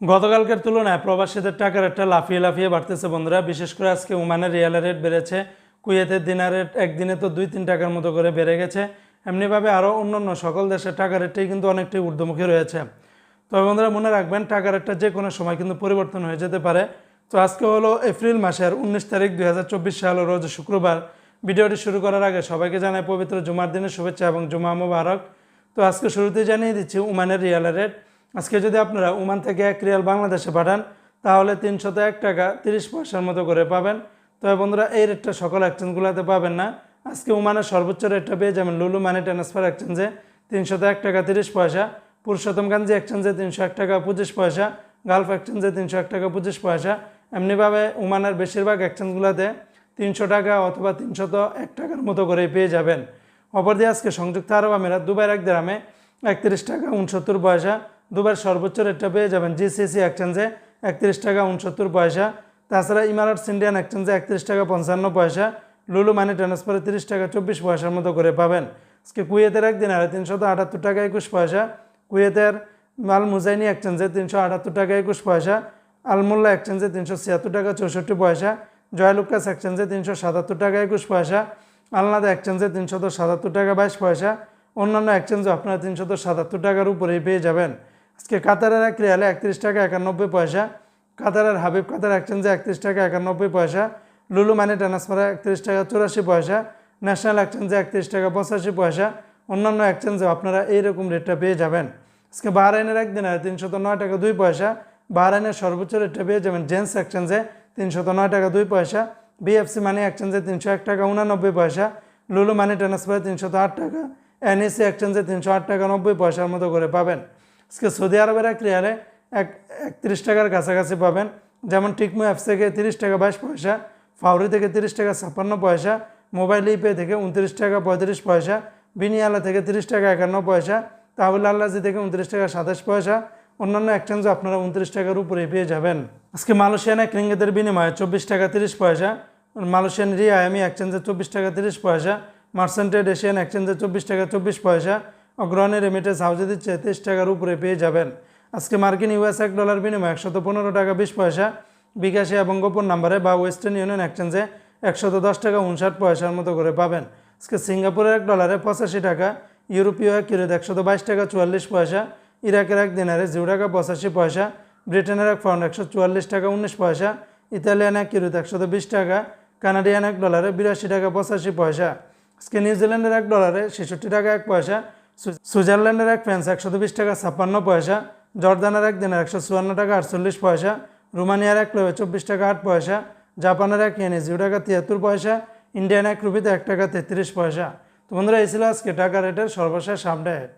গতকালকের তুলনায় প্রবাসীদের টাকার একটা লাফিয়ে লাফিয়ে বাড়তেছে, বন্ধুরা। বিশেষ করে আজকে ওমানের রিয়ালের রেট বেড়েছে। কুয়েতের দিনার রেট একদিনে তো দুই, তিন টাকার মতো করে বেড়ে গেছে। এমনিভাবে আরও অন্য অন্য সকল দেশের টাকা রেটটাই কিন্তু অনেকটাই ঊর্ধ্বমুখী রয়েছে। তবে বন্ধুরা, মনে রাখবেন টাকা রেটটা যে কোনো সময় কিন্তু পরিবর্তন হয়ে যেতে পারে। তো আজকে হলো এপ্রিল মাসের উনিশ তারিখ দুই হাজার চব্বিশ সাল, রোজ শুক্রবার। ভিডিওটি শুরু করার আগে সবাইকে জানাই পবিত্র জুমার দিনের শুভেচ্ছা এবং জুমা মোবারক। তো আজকে শুরুতেই জানিয়ে দিচ্ছি, ওমানের রিয়ালের রেট আজকে যদি আপনারা ওমান থেকে এক রিয়াল বাংলাদেশে পাঠান, তাহলে তিনশত এক টাকা তিরিশ পয়সার মতো করে পাবেন। তবে বন্ধুরা, এই রেটটা সকল এক্সচেঞ্জগুলোতে পাবেন না। আজকে ওমানের সর্বোচ্চ রেটটা পেয়ে যাবেন লুলু মানি ট্রান্সফার এক্সচেঞ্জে তিনশত এক টাকা তিরিশ পয়সা পুরুষোত্তমগঞ্জি এক্সচেঞ্জে তিনশো এক টাকা পঁচিশ পয়সা, গালফ এক্সচেঞ্জে তিনশো এক টাকা পঁচিশ পয়সা। এমনিভাবে ওমানের বেশিরভাগ এক্সচেঞ্জগুলোতে তিনশো টাকা অথবা তিনশত এক টাকার মতো করেই পেয়ে যাবেন। অপরদিকে আজকে সংযুক্ত আরব আমিরাত দুবাইয়ের এক দেরামে একত্রিশ টাকা উনসত্তর পয়সা দুবাইয়ের সর্বোচ্চ রেটটা পেয়ে যাবেন জিসিসি এক্সচেঞ্জে একত্রিশ টাকা উনসত্তর পয়সা। তাছাড়া ইমারাটস ইন্ডিয়ান এক্সচেঞ্জে একত্রিশ টাকা পঞ্চান্ন পয়সা। লুলু মানি ট্রান্সফারে তিরিশ টাকা চব্বিশ পয়সার মতো করে পাবেন। আজকে কুয়েতের একদিন আরে তিনশত আটাত্তর টাকা একুশ পয়সা। কুয়েতের মাল মুজাইনি এক্সচেঞ্জে তিনশো আটাত্তর টাকা একুশ পয়সা। আলমুল্লা এক্সচেঞ্জে তিনশো ছিয়াত্তর টাকা চৌষট্টি পয়সা। জয়লুকাস এক্সচেঞ্জে তিনশো সাতাত্তর টাকা একুশ পয়সা। আলনাদা এক্সচেঞ্জে তিনশত সাতাত্তর টাকা বাইশ পয়সা। অন্যান্য এক্সচেঞ্জে আপনারা তিনশত সাতাত্তর টাকার উপরেই পেয়ে যাবেন। আজকে কাতারের এক রিয়ালে একত্রিশ টাকা একানব্বই পয়সা, কাতারের হাবিব কাতার এক্সচেঞ্জে একত্রিশ টাকা একানব্বই পয়সা, লুলু মানি ট্রান্সফারে একত্রিশ টাকা চুরাশি পয়সা, ন্যাশনাল এক্সচেঞ্জে একত্রিশ টাকা পঁচাশি পয়সা, অন্যান্য এক্সচেঞ্জে আপনারা এইরকম রেটটা পেয়ে যাবেন। আজকে বাহরাইনের একদিনে তিনশত নয় টাকা দুই পয়সা, বাহরাইনের সর্বোচ্চ রেটটা পেয়ে যাবেন জেন্টস এক্সচেঞ্জে তিনশত নয় টাকা দুই পয়সা, বিএফসি মানি এক্সচেঞ্জে তিনশো এক টাকা উনানব্বই পয়সা, লুলু মানি ট্রান্সফারে তিনশত আট টাকা এনএসি এক্সচেঞ্জে তিনশো আট টাকা নব্বই পয়সার মতো করে পাবেন। আজকে সৌদি আরবের এক রিয়ালে এক, একত্রিশ টাকার কাছাকাছি পাবেন। যেমন টিকমো অ্যাপস থেকে তিরিশ টাকা বাইশ পয়সা, ফাউরি থেকে তিরিশ টাকা ছাপ্পান্ন পয়সা, মোবাইল ইপে থেকে উনত্রিশ টাকা পঁয়ত্রিশ পয়সা, বিনিয়ালা থেকে তিরিশ টাকা একান্ন পয়সা, তাহলে আল্লাজি থেকে উনত্রিশ টাকা সাতাশ পয়সা। অন্যান্য এক্সচেঞ্জও আপনারা উনত্রিশ টাকার উপরে পেয়ে যাবেন। আজকে মালয়েশিয়ান এক রিঙ্গিতের বিনিময়ে চব্বিশ টাকা তিরিশ পয়সা, মালয়েশিয়ান রিয়া আমি এক্সচেঞ্জে চব্বিশ টাকা তিরিশ পয়সা মার্সেন্টেড এশিয়ান এক্সচেঞ্জে চব্বিশ টাকা চব্বিশ পয়সা অগ্রহণের রেমিটেন্স হাউজে দিচ্ছে, তেইশ টাকার উপরে পেয়ে যাবেন। আজকে মার্কিন ইউএস এক ডলার বিনিময়ে একশত পনেরো টাকা বিশ পয়সা, বিকাশে এবং গোপন নাম্বারে বা ওয়েস্টার্ন ইউনিয়ন এক্সচেঞ্জে একশত দশ টাকা উনষাট পয়সার মতো করে পাবেন। আজকে সিঙ্গাপুরের এক ডলারে পঁচাশি টাকা, ইউরোপীয় এক কিলোতে একশত বাইশ টাকা চুয়াল্লিশ পয়সা, ইরাকের এক দিনারে জিরো টাকা পঁচাশি পয়সা, ব্রিটেনের এক পাউন্ড একশো চুয়াল্লিশ টাকা উনিশ পয়সা, ইতালিয়ান এক কিলোতে একশত বিশ টাকা, কানাডিয়ান এক ডলারে বিরাশি টাকা পঁচাশি পয়সা। আজকে নিউজিল্যান্ডের এক ডলারে ছেষট্টি টাকা এক পয়সা সুইজারল্যান্ডের এক ফ্রান্স একশো বিশ টাকা, ছাপ্পান্ন পয়সা, জর্দানের এক দিনের একশো চুয়ান্ন টাকা, আটচল্লিশ পয়সা, রোমানিয়ার এক লোয়ে চব্বিশ টাকা, আট পয়সা, জাপানের এক ইয়েনে জিরো টাকা, তিয়াত্তর পয়সা, ইন্ডিয়ান এক রুপিতে এক টাকা, তেত্রিশ পয়সা। তো বন্ধুরা, এই ছিল আজকে টাকা রেটের সর্বশেষ আপডেট